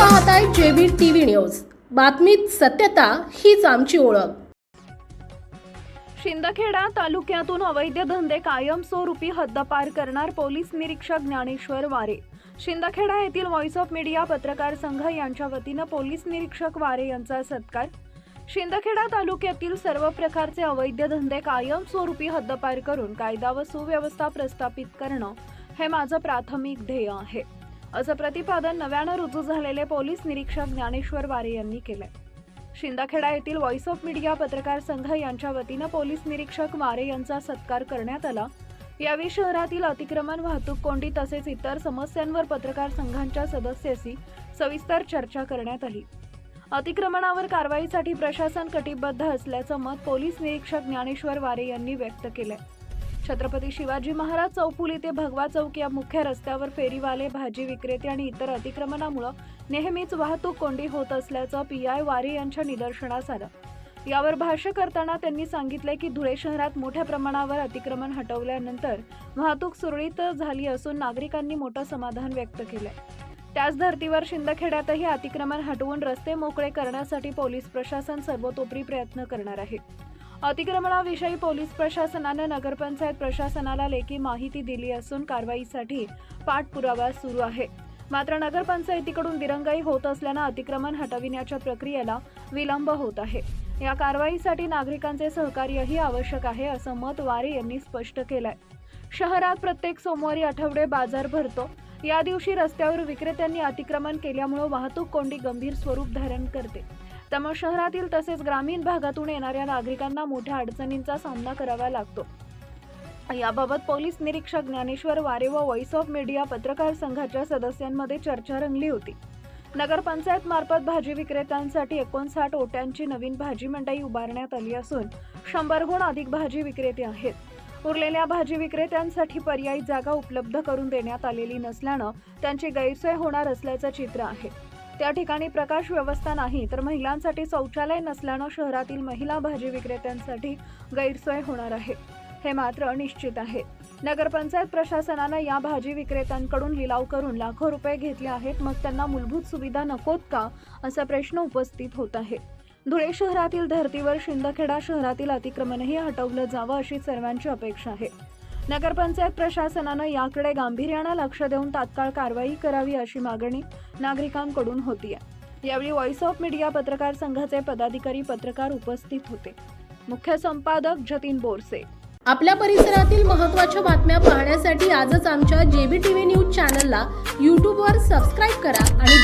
पाहताय JB TV news. बातमीत सत्यता हीच आमची ओळख. शिंदखेडा तालुक्यातून अवैध धंदे कायमस्वरूपी हद्दपार करणार पोलीस निरीक्षक ज्ञानेश्वर वारे. शिंदखेडा येथील व्हॉइस ऑफ मीडिया पत्रकार संघ यांच्या वतीनं पोलीस निरीक्षक वारे यांचा सत्कार. शिंदखेडा तालुक्यातील सर्व प्रकारचे अवैध धंदे कायमस्वरूपी हद्दपार करून कायदा व सुव्यवस्था प्रस्थापित करणं हे माझं प्राथमिक ध्येय आहे. असं प्रतिपादन नव्यानं रुजू झालेले पोलीस निरीक्षक ज्ञानेश्वर वारे यांनी केलंय. शिंदाखेडा येथील व्हॉइस ऑफ मीडिया पत्रकार संघ यांच्या वतीनं पोलीस निरीक्षक वारे यांचा सत्कार करण्यात आला. यावेळी शहरातील अतिक्रमण वाहतूक कोंडी तसेच इतर समस्यांवर पत्रकार संघांच्या सदस्याशी सविस्तर चर्चा करण्यात आली. अतिक्रमणावर कारवाईसाठी प्रशासन कटिबद्ध असल्याचं मत पोलीस निरीक्षक ज्ञानेश्वर वारे यांनी व्यक्त केलंय. छत्रपती शिवाजी महाराज चौफुली ते भगवा चौक या मुख्य रस्त्यावर फेरीवाले भाजी विक्रेते आणि इतर अतिक्रमणामुळं नेहमीच वाहतूक कोंडी होत असल्याचं पी आय वारे यांच्या निदर्शनास आलं. यावर भाष्य करताना त्यांनी सांगितले की धुळे शहरात मोठ्या प्रमाणावर अतिक्रमण हटवल्यानंतर वाहतूक सुरळीत झाली असून नागरिकांनी मोठं समाधान व्यक्त केलंय. त्याच धर्तीवर शिंदखेड्यातही अतिक्रमण हटवून रस्ते मोकळे करण्यासाठी पोलीस प्रशासन सर्वतोपरी प्रयत्न करणार आहे. अतिक्रमणाविषयी पोलीस प्रशासनानं नगरपंचायत प्रशासनाला लेखी माहिती दिली असून कारवाईसाठी पाठपुरावा सुरू आहे. मात्र नगरपंचायतीकडून दिरंगाई होत असल्यानं अतिक्रमण हटविण्याच्या प्रक्रियेला विलंब होत आहे. या कारवाईसाठी नागरिकांचे सहकार्यही आवश्यक आहे असं मत वारे यांनी स्पष्ट केलंय. शहरात प्रत्येक सोमवारी आठवडे बाजार भरतो. या दिवशी रस्त्यावर विक्रेत्यांनी अतिक्रमण केल्यामुळे वाहतूक कोंडी गंभीर स्वरूप धारण करते. त्यामुळे शहरातील तसेच ग्रामीण भागातून येणाऱ्या नागरिकांना मोठ्या अडचणींचा सामना करावा लागतो. याबाबत पोलीस निरीक्षक ज्ञानेश्वर वारे व व्हॉइस ऑफ मीडिया पत्रकार संघाच्या सदस्यांमध्ये चर्चा रंगली होती. नगरपंचायत मार्फत भाजी विक्रेत्यांसाठी एकोणसाठ ओट्यांची नवीन भाजी मंडई उभारण्यात आली असून शंभरहून अधिक भाजी विक्रेते आहेत. उरलेल्या भाजी विक्रेत्यांसाठी पर्यायी जागा उपलब्ध करून देण्यात आलेली नसल्यानं त्यांची गैरसोय होणार असल्याचं चित्र आहे. त्या ठिकाणी प्रकाश व्यवस्था नाही तर महिलांसाठी शौचालय नसल्यानं शहरातील महिला भाजी विक्रेत्यांसाठी गैरसोय होणार आहे. हे मात्र निश्चित आहे. नगरपंचायत प्रशासनानं या भाजी विक्रेत्यांकडून लिलाव करून लाखो रुपये घेतले आहेत मग त्यांना मूलभूत सुविधा नकोत का असा प्रश्न उपस्थित होत आहे. धुळे शहरातील धर्तीवर शिंदखेडा शहरातील अतिक्रमणही हटवलं जावं अशी सर्वांची अपेक्षा आहे. नगरपंचायत प्रशासनानं याकडे गांभीर्यानं लक्ष देऊन तात्काळ कारवाई करावी अशी मागणी नागरिकांकडून होती यावेळी व्हॉइस ऑफ मीडिया पत्रकार संघाचे पदाधिकारी पत्रकार उपस्थित होते. मुख्य संपादक जतीन बोरसे. आपल्या परिसरातील महत्त्वाच्या बातम्या पाहण्यासाठी आजच आमच्या जेबी टीव्ही न्यूज चॅनलला यूट्यूबवर सबस्क्राईब करा आणि